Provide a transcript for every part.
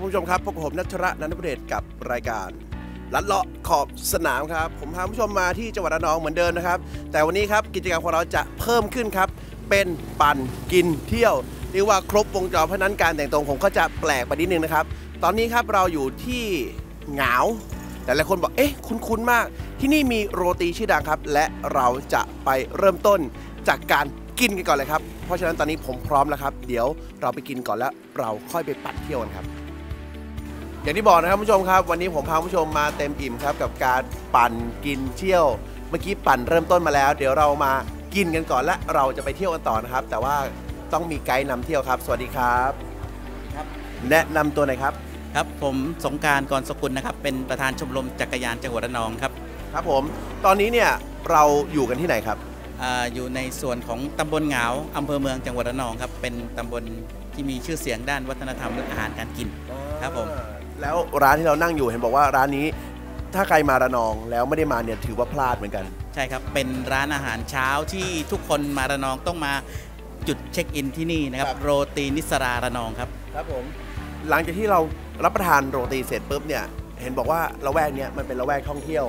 คุณผู้ชมครับพบกับผมนัทระนันทประเดชกับรายการลัดเลาะขอบสนามครับ ผมพาคุณผู้ชมมาที่จังหวัดระนองเหมือนเดิมนะครับ แต่วันนี้ครับกิจกรรมของเราจะเพิ่มขึ้นครับ เป็นปั่นกินเที่ยวเรียกว่าครบวงจรเพราะนั้นการแต่งตัวผมก็จะแปลกไปนิดนึงนะครับ ตอนนี้ครับเราอยู่ที่เหงาแต่หลายคนบอกเอ๊ะคุ้นๆมาก ที่นี่มีโรตีชื่อดังครับ และเราจะไปเริ่มต้นจากการกินกันก่อนเลยครับ เพราะฉะนั้นตอนนี้ผมพร้อมแล้วครับ เดี๋ยวเราไปกินก่อนแล้วเราค่อยไปปั่นเที่ยวกันครับ อย่างที่บอกนะครับคุณผู้ชมครับ วันนี้ผมพาคุณผู้ชมมาเต็มอิ่มครับ กับการปั่นกินเที่ยว เมื่อกี้ปั่นเริ่มต้นมาแล้ว เดี๋ยวเรามากินกันก่อนและเราจะไปเที่ยวกันต่อนะครับ แต่ว่าต้องมีไกด์นำเที่ยวครับ สวัสดีครับครับ แนะนำตัวหน่อยครับ ครับผมสงกรารกรสกุลนะครับ เป็นประธานชมรมจักรยานจังหวัดระนองครับครับผม ตอนนี้เนี่ยเราอยู่กันที่ไหนครับ อาอยู่ในส่วนของตำบลเหงาอำเภอเมืองจังหวัดระนองครับ เป็นตำบลที่มีชื่อเสียงด้านวัฒนธรรมและอาหารการกิน ครับผม แล้วร้านที่เรานั่งอยู่เห็นบอกว่าร้านนี้ถ้าใครมาระนองแล้วไม่ได้มาเนี่ยถือว่าพลาดเหมือนกัน ใช่ครับ เป็นร้านอาหารเช้าที่ทุกคนมาระนองต้องมาจุดเช็คอินที่นี่นะครับครับ โรตีนิสราระนองครับ ครับผม หลังจากที่เรารับประทานโรตีเสร็จปุ๊บเนี่ยเห็นบอกว่าละแวกเนี้ยมันเป็นละแวกท่องเที่ยว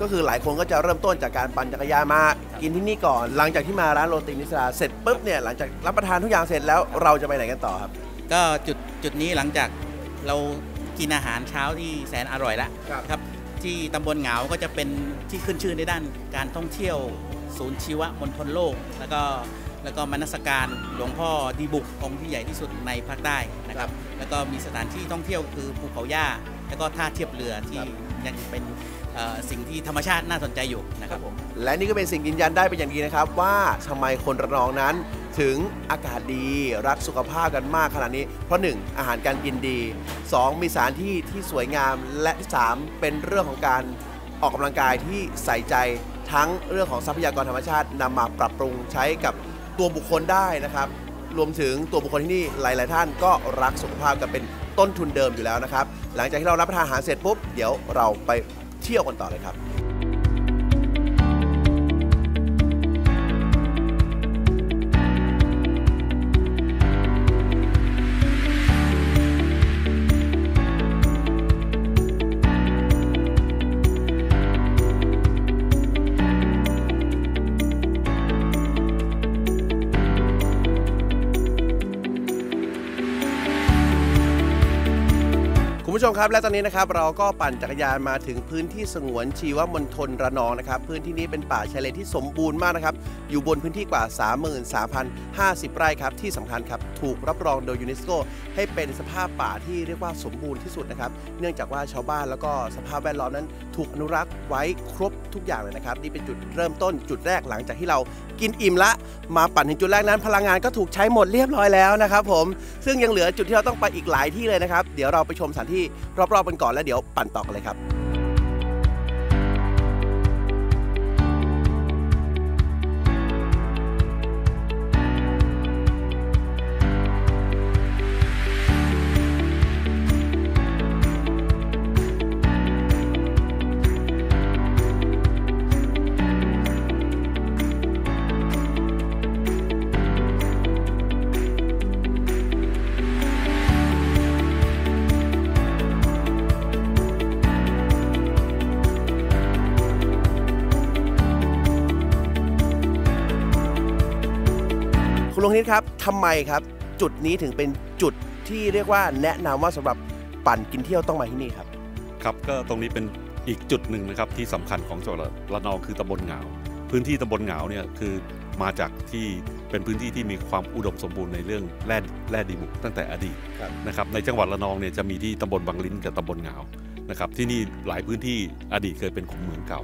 ก็คือหลายคนก็จะเริ่มต้นจากการปั่นจักรยานมากินที่นี่ก่อน หลังจากที่มาร้านโรตีนิสราเสร็จปุ๊บเนี่ยหลังจากรับประทานทุกอย่างเสร็จแล้วเราจะไปไหนกันต่อครับ ก็จุดจุดนี้หลังจากเรา กินอาหารเช้าที่แสนอร่อยแล้วครับครับที่ตำบลเหงาก็จะเป็นที่ขึ้นชื่อในด้านการท่องเที่ยว ศูนย์ชีวมณฑลโลก แล้วก็แล้วก็มนสการหลวงพ่อดีบุกองค์ที่ใหญ่ที่สุดในภาคใต้นะครับแล้วก็มีสถานที่ท่องเที่ยวคือภูเขาย่าแล้วก็ท่าเทียบเรือที่ยังเป็นเอ่อสิ่งที่ธรรมชาติน่าสนใจอยู่นะครับผมและนี่ก็เป็นสิ่งยืนยันได้เป็นอย่างดีนะครับ ว่าทำไมคนระนองนั้น ถึงอากาศดีรักสุขภาพกันมากขนาดนี้ เพราะ 1 อาหารการกินดี 2 มีสถานที่ที่สวยงามและที่3เป็นเรื่องของการออกกำลังกายที่ใส่ใจทั้งเรื่องของทรัพยากรธรรมชาตินำมาปรับปรุงใช้กับตัวบุคคลได้นะครับ รวมถึงตัวบุคคลที่นี่หลาย ๆ ท่านก็รักสุขภาพกันเป็นต้นทุนเดิมอยู่แล้วนะครับ หลังจากที่เรารับประทานอาหารเสร็จปุ๊บเดี๋ยวเราไปเที่ยวกันต่อเลยครับ ผู้ชมครับและตอนนี้นะครับเราก็ปั่นจักรยานมาถึงพื้นที่สงวนชีวมณฑลระนองนะครับพื้นที่นี้เป็นป่าชายเลนที่สมบูรณ์มากนะครับอยู่บนพื้นที่กว่า 33,050 ไร่ครับที่สำคัญครับถูกรับรองโดยยูเนสโกให้เป็นสภาพป่าที่เรียกว่าสมบูรณ์ที่สุดนะครับเนื่องจากว่าชาวบ้านแล้วก็สภาพแวดล้อมนั้น ถูกอนุรักษ์ไว้ครบทุกอย่างเลยนะครับนี่เป็นจุดเริ่มต้นจุดแรกหลังจากที่เรากินอิ่มละมาปั่นถึงจุดแรกนั้น พลังงานก็ถูกใช้หมดเรียบร้อยแล้วนะครับผมซึ่งยังเหลือจุดที่เราต้องไปอีกหลายที่เลยนะครับเดี๋ยวเราไปชมสถานที่รอบๆกันก่อนแล้วเดี๋ยวปั่นต่อกันเลยครับ คุณลุงนิดครับทำไมครับ จุดนี้ถึงเป็นจุดที่เรียกว่าแนะนำว่าสำหรับปั่นกินเที่ยวต้องมาที่นี่ครับ ครับก็ตรงนี้เป็นอีกจุดหนึ่งนะครับที่สำคัญของจังหวัดระนองคือตำบลเหงาพื้นที่ตำบลเหงาเนี่ยคือมาจากที่เป็นพื้นที่ที่มีความอุดมสมบูรณ์ในเรื่องแร่แร่ดีบุกตั้งแต่อดีตครับนะครับในจังหวัดระนองเนี่ยจะมีที่ตำบลบางลิ้นกับตำบลเหงานะครับที่นี่หลายพื้นที่อดีตเคยเป็นขุมเมืองเก่า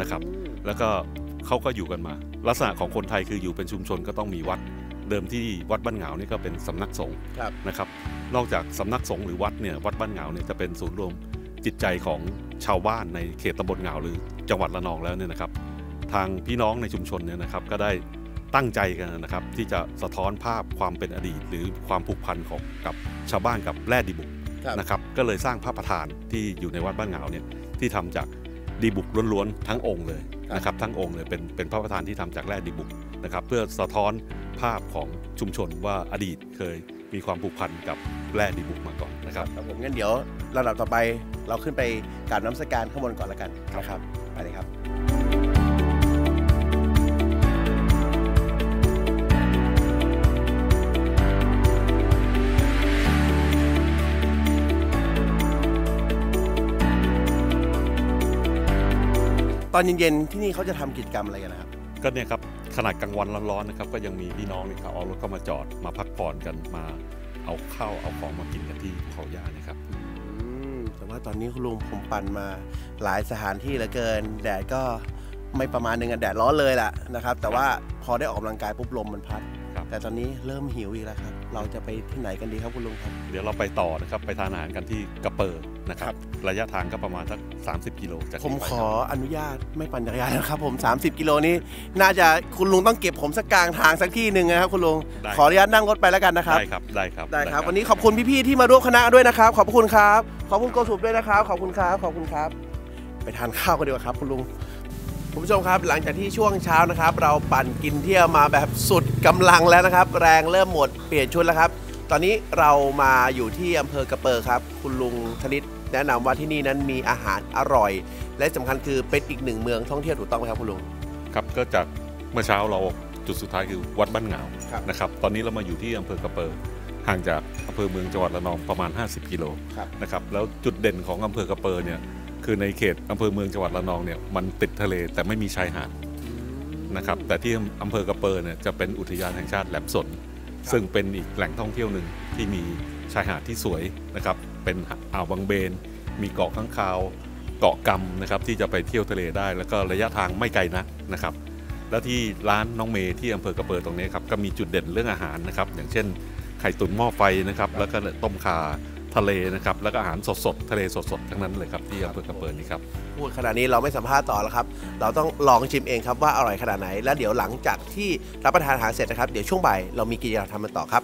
นะครับ แล้วก็เขาก็อยู่กันมา ลักษณะของคนไทยคืออยู่เป็นชุมชนก็ต้องมีวัด เดิมที่วัดบ้านเหงานี่ก็เป็นสำนักสงฆ์ครับนะครับ นอกจากสำนักสงฆ์หรือวัดเนี่ยวัดบ้านเหงาเนี่ยจะเป็นศูนย์รวมจิตใจของชาวบ้านในเขตตำบลเหงาหรือจังหวัดระนองแล้วเนี่ยนะครับ ทางพี่น้องในชุมชนเนี่ยนะครับก็ได้ตั้งใจกันนะครับ ที่จะสะท้อนภาพความเป็นอดีต หรือความผูกพันของกับชาวบ้านกับแร่ดีบุกครับนะครับก็เลยสร้างพระประธานที่อยู่ในวัดบ้านเหงาเนี่ยที่ทำจากดีบุกล้วนๆทั้งองค์เลยนะครับทั้งองค์เลยเป็นเป็นพระประธานที่ทำจากแร่ดีบุก นะครับเพื่อสะท้อนภาพของชุมชนว่าอดีตเคยมีความผูกพันกับแร่ดีบุกมาก่อนนะครับครับผมงั้นเดี๋ยวระดับต่อไปเราขึ้นไปกราบน้ำสการข้างบนก่อนแล้วกันนะครับไปเลยครับ ตอนเย็นๆที่นี่เขาจะทำกิจกรรมอะไรกันนะครับก็เนี่ยครับ ขนาดกลางวันร้อนๆนะครับ ก็ยังมีพี่น้องนี่ครับเอารถเข้ามาจอดมาพักผ่อนกันมาเอาข้าวเอาของมากินกันที่ภูเขาย่านี่ครับอืมแต่ว่าตอนนี้คุณลุงผมปั่นมาหลายสถานที่เหลือเกิน แดดก็ไม่ประมาณหนึงอะแดดร้อนเลยล่ะนะครับ แต่ว่าพอได้ออกกำลังกายปุ๊บลมมันพัด ครับ แต่ตอนนี้เริ่มหิวอีกแล้วครับ เราจะไปที่ไหนกันดีครับคุณลุงครับ เดี๋ยวเราไปต่อนะครับไปทานอาหารกันที่กระเปิดนะครับ ระยะทางก็ประมาณสัก 30 กิโลจากผมนี้ไปขคอรับอนุญาตไม่ปั่นจักรยานนะครับผม 30 กิโลนี้ น่าจะคุณลุงต้องเก็บผมสักกลางทางสักที่หนึ่งนะครับคุณลุงได้ขออนุญาตนั่งรถไปแล้วกันนะครับได้ครับได้ครับได้ครับ วันนี้ขอบคุณพี่ๆที่มาร่วมคณะด้วยนะครับ ขอบคุณครับขอบคุณโกสุบด้วยนะครับขอบคุณครับขอบคุณครับ ไปทานข้าวกันดีกว่าครับคุณลุง คุณผู้ชมครับ หลังจากที่ช่วงเช้านะครับ เราปั่นกินเที่ยวมาแบบสุดกำลังแล้วนะครับ แรงเริ่มหมดเปลี่ยนชุดแล้วครับ ตอนนี้เรามาอยู่ที่อำเภอกระเปอร์ครับ คุณลุงธนิตแนะนำว่าที่นี่นั้นมีอาหารอร่อย และสำคัญคือเป็นอีกหนึ่งเมืองท่องเที่ยวถูกต้องไหมครับคุณลุงครับก็จากเมื่อเช้าเราจุดสุดท้ายคือวัดบ้านเหงาครับนะครับตอนนี้เรามาอยู่ที่อำเภอกระเปิดห่างจากอำเภอเมืองจังหวัดระนองประมาณ 50 กิโลครับนะครับแล้วจุดเด่นของอำเภอกระเปิดเนี่ย คือในเขตอำเภอเมืองจังหวัดระนองเนี่ยมันติดทะเลแต่ไม่มีชายหาดนะครับแต่ที่อำเภอกระเปิดเนี่ยจะเป็นอุทยานแห่งชาติแหลมสน ซึ่งเป็นอีกแหล่งท่องเที่ยวหนึ่งที่มีชายหาดที่สวยนะครับเป็นอ่าวบางเบน มีเกาะข้างคาวเกาะกำนะครับที่จะไปเที่ยวทะเลได้ แล้วก็ระยะทางไม่ไกลนักนะครับ แล้วที่ร้านน้องเมย์ที่อำเภอกระเปิดตรงนี้ครับก็มีจุดเด่นเรื่องอาหารนะครับอย่างเช่นไข่ตุ๋นหม้อไฟนะครับแล้วก็ต้มข่า ทะเลนะครับแล้วก็อาหารสดๆทะเลสดๆทั้งนั้นเลยครับที่อำเภอกระเปิดนี่ครับพูดขนาดนี้เราไม่สัมภาษณ์ต่อแล้วครับ เราต้องลองชิมเองครับว่าอร่อยขนาดไหน แล้วเดี๋ยวหลังจากที่รับประทานอาหารเสร็จนะครับเดี๋ยวช่วงบ่ายเรามีกิจกรรมทำกันต่อครับ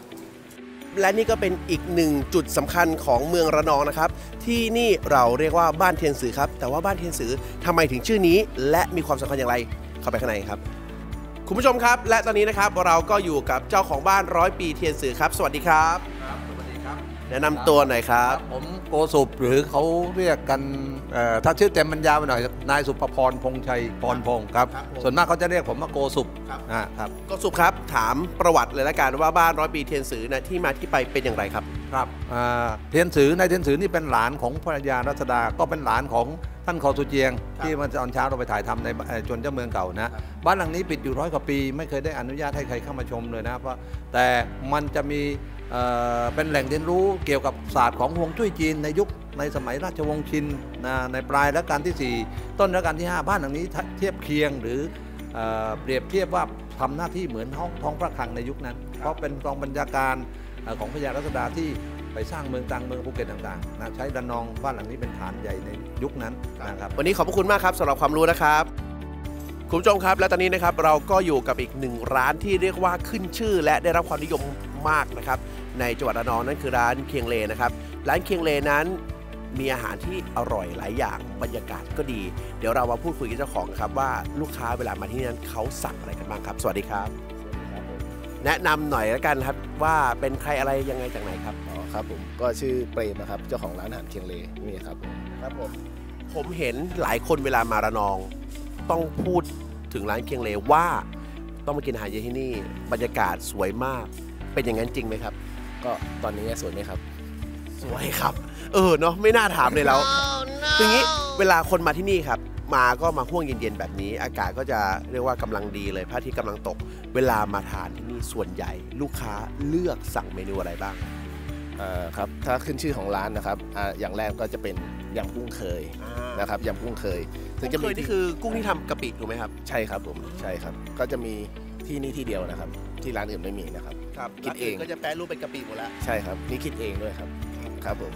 และนี่ก็เป็นอีกหนึ่งจุดสำคัญของเมืองระนองนะครับ ที่นี่เราเรียกว่าบ้านเทียนสือครับแต่ว่าบ้านเทียนสือทำไมถึงชื่อนี้ และมีความสำคัญอย่างไรเข้าไปข้างในครับคุณผู้ชมครับ และตอนนี้นะครับเราก็อยู่กับเจ้าของบ้านร้อยปีเทียนสือครับ สวัสดีครับ แนะนำตัวหน่อยครับ ผมโกสุปหรือเขาเรียกกันเอ่อถ้าชื่อเต็มบรรยาวไปหน่อย นายสุภพรพงษ์ชัยพรพงศ์ครับครับผมส่วนมากเขาจะเรียกผมว่าโกสุปครับอ่าครับก็สุขครับ ถามประวัติเลยละกันว่าบ้านร้อยปีเทียนสือนะที่มาที่ไปเป็นอย่างไรครับ ครับอ่าเทียนสือนายเทียนสือนี่เป็นหลานของภรรยารัชดาก็เป็นหลานของท่านคอสุเจียง ที่เมื่อตอนเช้าเราไปถ่ายทำในเอ่อจนเจ้าเมืองเก่านะ บ้านหลังนี้ปิดอยู่ร้อยกว่าปี ไม่เคยได้อนุญาตให้ใครเข้ามาชมเลยนะเพราะแต่มันจะมี เอ่อเป็นแหล่งเรียนรู้เกี่ยวกับศาสตร์ของฮวงจุ้ยจีนในยุคในสมัยราชวงศ์ชินนะในปลายรัชกาลที่ 4 ต้นรัชกาลที่ 5 บ้านหลังนี้เทียบเคียงหรือเอ่อเปรียบเทียบว่าทำหน้าที่เหมือนห้องท้องพระคลังในยุคนั้น เพราะเป็นกองบัญชาการเอ่อของพระยารัศดาที่ไปสร้างเมืองตรังเมืองภูเก็ตต่างๆนะใช้ระนองบ้านหลังนี้เป็นฐานใหญ่ในยุคนั้นนะครับวันนี้ขอบพระคุณมากครับสำหรับความรู้นะครับคุณผู้ชมครับและตอนนี้นะครับเราก็อยู่กับอีกหนึ่งร้านที่เรียกว่าขึ้นชื่อ และได้รับความนิยม มากนะครับในจังหวัดระนองนั่นคือร้านเคียงเลนะครับ ร้านเคียงเลนั้นมีอาหารที่อร่อยหลายอย่างบรรยากาศก็ดี เดี๋ยวเรามาพูดคุยกับเจ้าของครับว่าลูกค้าเวลามาที่นี่นั้นเขาสั่งอะไรกันบ้างครับ สวัสดีครับ แนะนำหน่อยแล้วกันครับว่าเป็นใครอะไรยังไงจากไหนครับ อ๋อครับผมก็ชื่อเปรมนะครับเจ้าของร้านอาหารเคียงเลนี่ครับผมครับผมผมเห็นหลายคนเวลามาระนอง ต้องพูดถึงร้านเคียงเลว่า ต้องมากินอาหารเย็นที่นี่บรรยากาศสวยมาก เป็นอย่างนั้นจริงไหมครับ ก็ตอนนี้สวยไหมครับ สวยครับ เออเนาะไม่น่าถามเลยแล้วคืออย่างนี้เวลาคนมาที่นี่ครับ มาก็มาห่วงเย็นๆแบบนี้ อากาศก็จะเรียกว่ากำลังดีเลยพระอาทิตย์กำลังตก เวลามาทานที่นี่ส่วนใหญ่ ลูกค้าเลือกสั่งเมนูอะไรบ้างเอ่อครับถ้าขึ้นชื่อของร้านนะครับอ่าอย่างแรกก็จะเป็นยำกุ้งเคยนะครับยำกุ้งเคยซึ่ซึ่งงจะจะมีมีนี่ที่คือกุ้งที่ทำกะปิถูกไหมครับ ใช่ครับผมใช่ครับ ก็จะมีที่นี่ที่เดียวนะครับ ที่ร้านอื่นไม่มีนะครับ ครับคิดเอง ร้านนก็จะแปรรูปเป็นกะปิหมดแล้ว ใช่ครับนี่คิดเองด้วยครับครับผม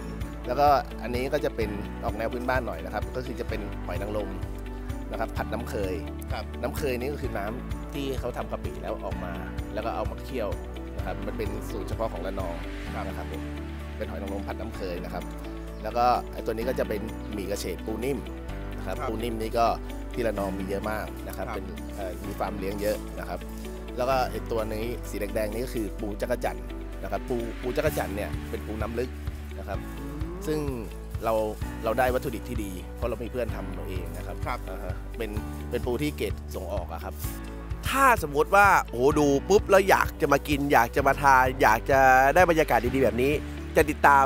แล้วก็อันนี้ก็จะเป็นออกแนวพื้นบ้านหน่อยนะครับ ก็คือจะเป็นหอยนางรมนะครับ ผัดน้ำเคย ครับ น้ำเคยนี่ก็คือน้ำที่เขาทำกะปิแล้วออกมา แล้วก็เอามาเคี่ยวนะครับมันเป็นสูตรเฉพาะของระนองนะครับผมเป็นหอยนางรมผัดน้ำเคยนะครับ แล้วก็ไอ้ตัวนี้ก็จะเป็นหมี่กระเฉดปูนิ่มนะครับครับปูนิ่มนี่ก็ที่ระนองมีเยอะมากนะครับครับ เป็นเอ่อมีฟาร์มเลี้ยงเยอะนะครับ แล้วก็ไอ้ตัวนี้สีแดงๆนี่ก็คือปูจักรจันทร์นะครับปูปูจักรจันทร์เนี่ยเป็นปูน้ำลึกนะครับ ซึ่งเราเราได้วัตถุดิบที่ดี เพราะเรามีเพื่อนทำเราเองนะครับครับอ่าฮะเป็นเป็นปูที่เกรดส่งออกอะครับ ถ้าสมมติว่าโอ้โหดูปุ๊บแล้วอยากจะมากิน อยากจะมาทานอยากจะได้บรรยากาศดีๆแบบนี้ จะติดตาม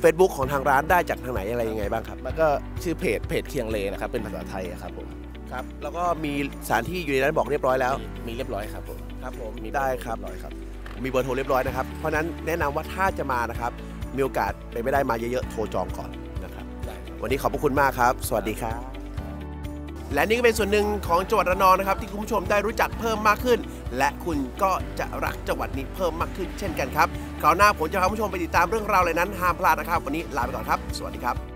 เฟซบุ๊กของทางร้านได้จากทางไหนอะไรยังไงบ้างครับ มันก็ชื่อเพจเพจเคียงเลนะครับเป็นภาษาไทยอะครับผม ครับ แล้วก็มีสถานที่อยู่ในนั้นบอกเรียบร้อยแล้ว มีมีเรียบร้อยครับผมครับผมมีได้ครับเยบร้อยครับ มีเบอร์โทรเรียบร้อยนะครับ เพราะฉะนั้นแนะนำว่าถ้าจะมานะครับ มีโอกาสไปนไม่ได้มาเยอะๆ โทรจองก่อนนะครับ ได้ครับ วันนี้ขอบพระคุณมากครับ สวัสดีครับ และนี่ก็เป็นส่วนหนึ่งของจังหวัดระนองนะครับ ที่คุณผู้ชมได้รู้จักเพิ่มมากขึ้น และคุณก็จะรักจังหวัดนี้เพิ่มมากขึ้นเช่นกันครับคราวหน้าผมจะพาคุณผู้ชมไปติดตามเรื่องราวอะไรนั้นห้ามพลาดนะครับ วันนี้ลาไปก่อนครับ สวัสดีครับ